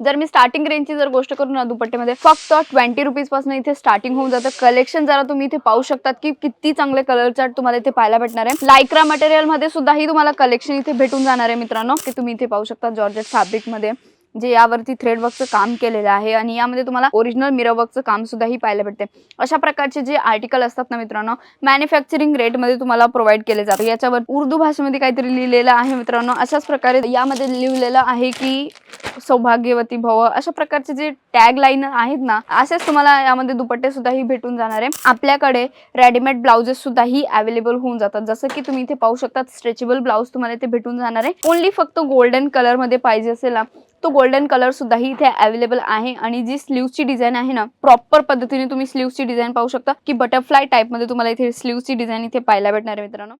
जर मी स्टार्टिंग रेंजची जर गोष्ट करू ना दुपट्ट्यामध्ये फक्त ट्वेंटी रुपीजपासून इथे स्टार्टिंग होऊन जातं. कलेक्शन जरा तुम्ही इथे पाहू शकतात की किती चांगले कलर चार्ट तुम्हाला इथे पाहायला भेटणार आहे. लायक्रा मटेरियलमध्ये सुद्धा ही तुम्हाला कलेक्शन इथे भेटून जाणार आहे मित्रांनो की तुम्ही इथे पाहू शकता जॉर्जेट फॅब्रिकमध्ये. जे यावरती थ्रेड वर्कचं काम केलेलं आहे आणि यामध्ये तुम्हाला ओरिजिनल मिरर वर्कचं काम सुद्धा ही पाहायला भेटते. अशा प्रकारचे जे आर्टिकल असतात ना मित्रांनो मॅन्युफॅक्चरिंग रेटमध्ये तुम्हाला प्रोव्हाइड केले जाते. याच्यावर उर्दू भाषेमध्ये काहीतरी लिहिलेलं आहे मित्रांनो. अशाच प्रकारे यामध्ये लिहिलेलं आहे की सौभाग्यवती भव अशा प्रकारचे जे टॅग लाईन आहेत ना असेच तुम्हाला यामध्ये दुपट्टे सुद्धा ही भेटून जाणार आहे. आपल्याकडे रेडीमेड ब्लाउजेस सुद्धा ही अवेलेबल होऊन जातात. जसं की तुम्ही इथे पाहू शकता स्ट्रेचेबल ब्लाऊज तुम्हाला इथे भेटून जाणार आहे. ओनली फक्त गोल्डन कलरमध्ये पाहिजे असेल ना तो गोल्डन कलर सुद्धा ही इथे अवेलेबल आहे. आणि जी स्लीव्हची डिझाईन आहे ना प्रॉपर पद्धतीने तुम्ही स्लीव्हची डिझाईन पाहू शकता. की बटरफ्लाय टाईपमध्ये तुम्हाला इथे स्लीव्हची डिझाईन इथे पाहायला भेटणार आहे मित्रांनो.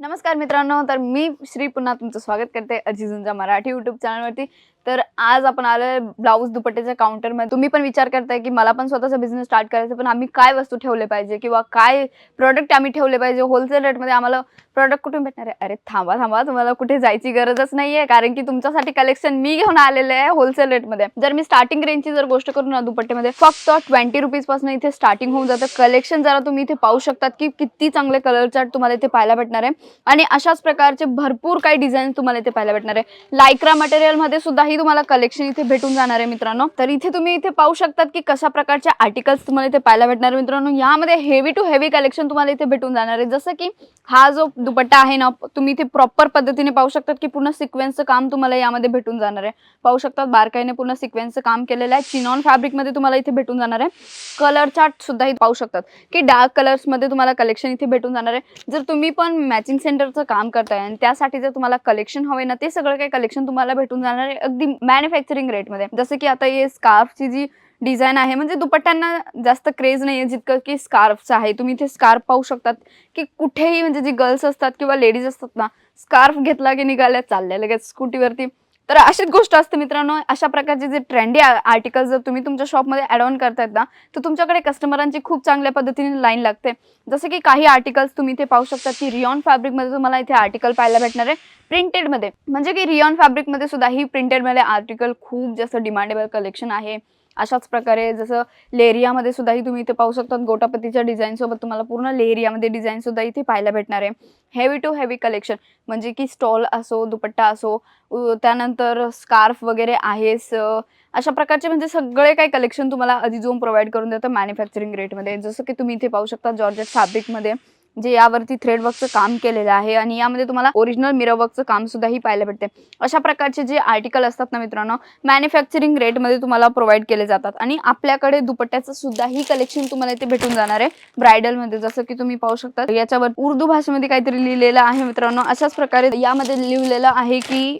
नमस्कार मित्रांनो तर मी श्री पुन्हा तुमचं स्वागत करते अजिजूंच्या मराठी युट्यूब चॅनलवरती तर आज आपण आलोय ब्लाऊज दुपट्ट्याच्या काउंटरमध्ये तुम्ही पण विचार करताय की मला पण स्वतःचा बिझनेस स्टार्ट करायचा पण आम्ही काय वस्तू ठेवले पाहिजे किंवा काय प्रोडक्ट आम्ही ठेवले पाहिजे? होलसेल रेटमध्ये आम्हाला प्रोडक्ट कुठून भेटणार आहे? अरे थांबा थांबा. तुम्हाला कुठे जायची गरजच नाहीये कारण की तुमच्यासाठी कलेक्शन मी घेऊन आलेले आहे होलसेल रेटमध्ये जर मी स्टार्टिंग रेंजची जर गोष्ट करू ना दुपट्ट्यामध्ये फक्त ट्वेंटी रुपीजपासून इथे स्टार्टिंग होऊन जातं. कलेक्शन जरा तुम्ही इथे पाहू शकतात की किती चांगले कलर चार्ट तुम्हाला इथे पाहायला भेटणार आहे. आणि अशाच प्रकारचे भरपूर काही डिझाईन तुम्हाला इथे पाहायला भेटणार आहे. लायक्रा मटेरियलमध्ये सुद्धा काही तुम्हाला कलेक्शन इथे भेटून जाणार आहे मित्रांनो. तर इथे तुम्ही इथे पाहू शकतात की कशा प्रकारच्या आर्टिकल्स तुम्हाला इथे पाहायला भेटणार आहे मित्रांनो. यामध्ये हेवी टू हेवी कलेक्शन तुम्हाला इथे भेटून जाणार आहे. जसं की हा जो दुपट्टा आहे ना तुम्ही इथे प्रॉपर पद्धतीने पाहू शकतात की पूर्ण सिक्वेन्सचं काम तुम्हाला यामध्ये भेटून जाणार आहे. पाहू शकतात बारकाईने पूर्ण सिक्वेन्सचं काम केलेलं आहे. चिनॉन फॅब्रिकमध्ये तुम्हाला इथे भेटून जाणार आहे. कलर चार्ट सुद्धा इथे पाहू शकतात की डार्क कलर्समध्ये तुम्हाला कलेक्शन इथे भेटून जाणार आहे. जर तुम्ही पण मॅचिंग सेंटरचं काम करताय आणि त्यासाठी जर तुम्हाला कलेक्शन हवे ना ते सगळं काही कलेक्शन तुम्हाला भेटून जाणार आहे. अगदी मॅन्युफॅक्चरिंग रेटमध्ये जसं की आता हे स्कार्फची जी डिझाईन आहे म्हणजे दुपट्ट्यांना जास्त क्रेज नाही आहे जितकं की स्कार्फचं आहे. तुम्ही इथे स्कार्फ पाहू शकतात की कुठेही म्हणजे जी गर्ल्स असतात किंवा लेडीज असतात ना स्कार्फ घेतला की निघाल्या चालल्या. लगेच स्कूटीवरती तर अशीच गोष्ट असते मित्रांनो अशा प्रकारचे जे ट्रेंडी आर्टिकल जर तुम्ही तुमच्या शॉपमध्ये ॲड ऑन करतायत ना तर तुमच्याकडे कस्टमरांची खूप चांगल्या पद्धतीने लाईन लागते. जसं की काही आर्टिकल्स तुम्ही इथे पाहू शकता की रिऑन फॅब्रिकमध्ये तुम्हाला इथे आर्टिकल पाहायला भेटणार आहे. प्रिंटेडमध्ये म्हणजे की रिऑन फॅब्रिकमध्ये सुद्धा ही प्रिंटेडमध्ये आर्टिकल खूप जास्त डिमांडेबल कलेक्शन आहे. अशाच प्रकारे जसं लेरियामध्ये सुद्धा ही तुम्ही इथे पाहू शकतात गोटापतीच्या डिझाईनसोबत तुम्हाला पूर्ण लेरियामध्ये डिझाईन सुद्धा इथे पाहायला भेटणार आहे. हेवी टू हेवी कलेक्शन म्हणजे की स्टॉल असो दुपट्टा असो त्यानंतर स्कार्फ वगैरे आहेस अशा प्रकारचे म्हणजे सगळे काही कलेक्शन तुम्हाला अधिजोम प्रोव्हाइड करून देतं मॅन्युफॅक्चरिंग रेटमध्ये जसं की तुम्ही इथे पाहू शकता जॉर्जेट फॅब्रिकमध्ये जे यावरती थ्रेड वर्कचं काम केलेलं आहे आणि यामध्ये तुम्हाला ओरिजिनल मिरर वर्कचं काम सुद्धा ही पाहायला भेटते. अशा प्रकारचे जे आर्टिकल असतात ना मित्रांनो मॅन्युफॅक्चरिंग रेटमध्ये तुम्हाला प्रोव्हाइड केले जातात आणि आपल्याकडे दुपट्ट्याचं सुद्धा ही कलेक्शन तुम्हाला इथे भेटून जाणार आहे. ब्रायडलमध्ये जसं की तुम्ही पाहू शकता याच्यावर उर्दू भाषेमध्ये काहीतरी लिहिलेलं आहे मित्रांनो. अशाच प्रकारे यामध्ये लिहिलेलं आहे की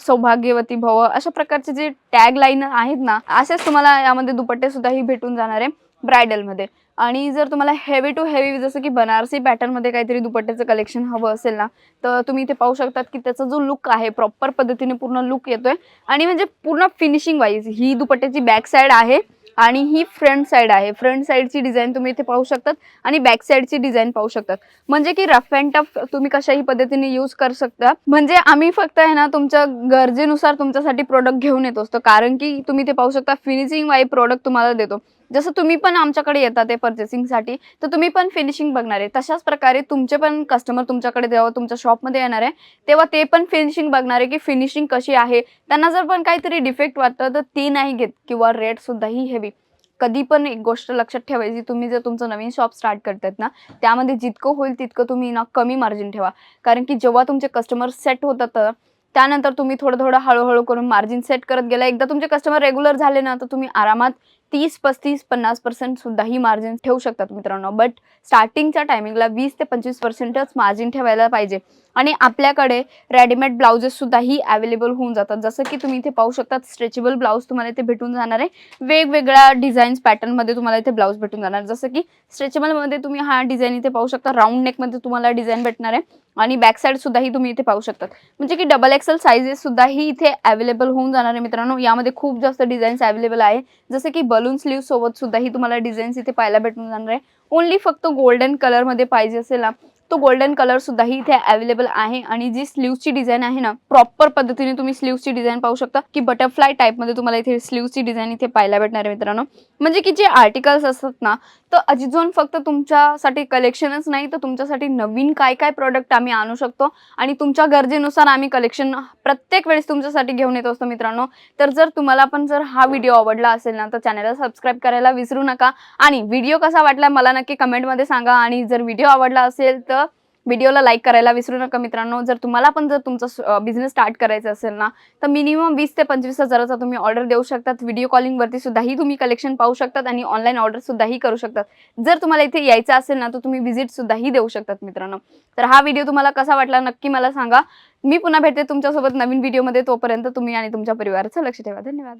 सौभाग्यवती भव अशा प्रकारचे जे टॅग लाईन आहेत ना असेच तुम्हाला यामध्ये दुपट्टे सुद्धा ही भेटून जाणार आहे ब्रायडलमध्ये आणि जर तुम्हाला हेवी टू हेवी जसं की बनारसी पॅटर्नमध्ये काहीतरी दुपट्ट्याचं कलेक्शन हवं असेल ना तर तुम्ही इथे पाहू शकतात की त्याचा जो लुक आहे प्रॉपर पद्धतीने पूर्ण लुक येतोय. आणि म्हणजे पूर्ण फिनिशिंग वाईज ही दुपट्ट्याची बॅक साईड आहे आणि ही फ्रंट साईड आहे. फ्रंट साईडची डिझाईन तुम्ही इथे पाहू शकतात आणि बॅक साईडची डिझाईन पाहू शकतात. म्हणजे की रफ अँड टफ तुम्ही कशाही पद्धतीने यूज करू शकता. म्हणजे आम्ही फक्त आहे ना तुमच्या गरजेनुसार तुमच्यासाठी प्रोडक्ट घेऊन येत असतो. कारण की तुम्ही ते पाहू शकता फिनिशिंग वाई प्रोडक्ट तुम्हाला देतो. जसं तुम्ही पण आमच्याकडे येतात ते पर्चेसिंगसाठी तर तुम्ही पण फिनिशिंग बघणार आहे. तशाच प्रकारे तुमचे पण कस्टमर तुमच्याकडे जेव्हा तुमच्या शॉपमध्ये येणार आहे तेव्हा ते पण फिनिशिंग बघणार आहे की फिनिशिंग कशी आहे. त्यांना जर पण काहीतरी डिफेक्ट वाटतं तर ती नाही घेत किंवा रेट सुद्धा ही हेवी कधी पण एक गोष्ट लक्षात ठेवायची तुम्ही जर तुमचं नवीन शॉप स्टार्ट करतायत ना त्यामध्ये जितकं होईल तितकं तुम्ही ना कमी मार्जिन ठेवा. कारण की जेव्हा तुमचे कस्टमर सेट होतात तर त्यानंतर तुम्ही थोडं थोडं हळूहळू करून मार्जिन सेट करत गेला. एकदा तुमचे कस्टमर रेग्युलर झाले ना तर तुम्ही आरामात तीस पस्तीस पन्नास पर्सेंट सुद्धा ही मार्जिन ठेवू शकतात मित्रांनो. बट स्टार्टिंगच्या टायमिंगला वीस ते पंचवीस पर्सेंटच मार्जिन ठेवायला पाहिजे. आणि आपल्याकडे रेडीमेड ब्लाउजेस सुद्धा ही अवेलेबल होऊन जातात. जसं की तुम्ही इथे पाहू शकता स्ट्रेचेबल ब्लाऊज तुम्हाला इथे भेटून जाणार आहे. वेगवेगळ्या डिझाईन्स पॅटर्नमध्ये तुम्हाला इथे ब्लाऊज भेटून जाणार. जसं की स्ट्रेचेबलमध्ये तुम्ही हा डिझाईन इथे पाहू शकता. राऊंड नेकमध्ये तुम्हाला डिझाईन भेटणार आहे. आणि बॅक साईड सुद्धा ही तुम्ही इथे पाहू शकतात. म्हणजे की डबल एक्सेल साईजेस सुद्धा ही इथे अवेलेबल होऊन जाणार आहे मित्रांनो. यामध्ये खूप जास्त डिझाईन्स अवेलेबल आहे. जसं की बलून स्लीव सोबत सुद्धा ही तुम्हाला डिझाईन्स इथे पाहायला भेटून जाणार आहे. ओनली फक्त गोल्डन कलरमध्ये पाहिजे असेल ना तो गोल्डन कलर सुद्धा इथे अवेलेबल आहे. आणि जी स्लीवची डिझाईन आहे ना प्रॉपर पद्धतीने तुम्ही स्लीवची डिझाईन पाहू शकता. की बटरफ्लाय टाईपमध्ये तुम्हाला इथे स्लीवची डिझाईन इथे पाहायला भेटणार आहे मित्रांनो. म्हणजे की जे आर्टिकल्स असतात ना तर अजिझोन फक्त तुमच्यासाठी कलेक्शनच नाही तर तुमच्यासाठी नवीन काय काय प्रोडक्ट आम्ही आणू शकतो. आणि तुमच्या गरजेनुसार आम्ही कलेक्शन प्रत्येक वेळेस तुमच्यासाठी घेऊन येत असतो मित्रांनो. तर जर तुम्हाला पण जर हा व्हिडिओ आवडला असेल ना तर चॅनलला सबस्क्राईब करायला विसरू नका. आणि व्हिडिओ कसा वाटला मला नक्की कमेंटमध्ये सांगा. आणि जर व्हिडिओ आवडला असेल तर व्हिडिओला लाईक करायला विसरू नका मित्रांनो. जर तुम्हाला पण जर तुमचा बिझनेस स्टार्ट करायचा असेल ना तर मिनिमम वीस ते पंचवीस हजाराचा तुम्ही ऑर्डर देऊ शकतात. व्हिडिओ कॉलिंगवरती सुद्धाही तुम्ही कलेक्शन पाहू शकतात आणि ऑनलाईन ऑर्डर सुद्धाही करू शकतात. जर तुम्हाला इथे यायचं असेल ना तर तुम्ही व्हिजिट सुद्धाही देऊ शकतात मित्रांनो. तर हा व्हिडिओ तुम्हाला कसा वाटला नक्की मला सांगा. मी पुन्हा भेटते तुमच्यासोबत नवीन व्हिडिओमध्ये तोपर्यंत तुम्ही आणि तुमच्या परिवाराचं लक्ष ठेवा. धन्यवाद.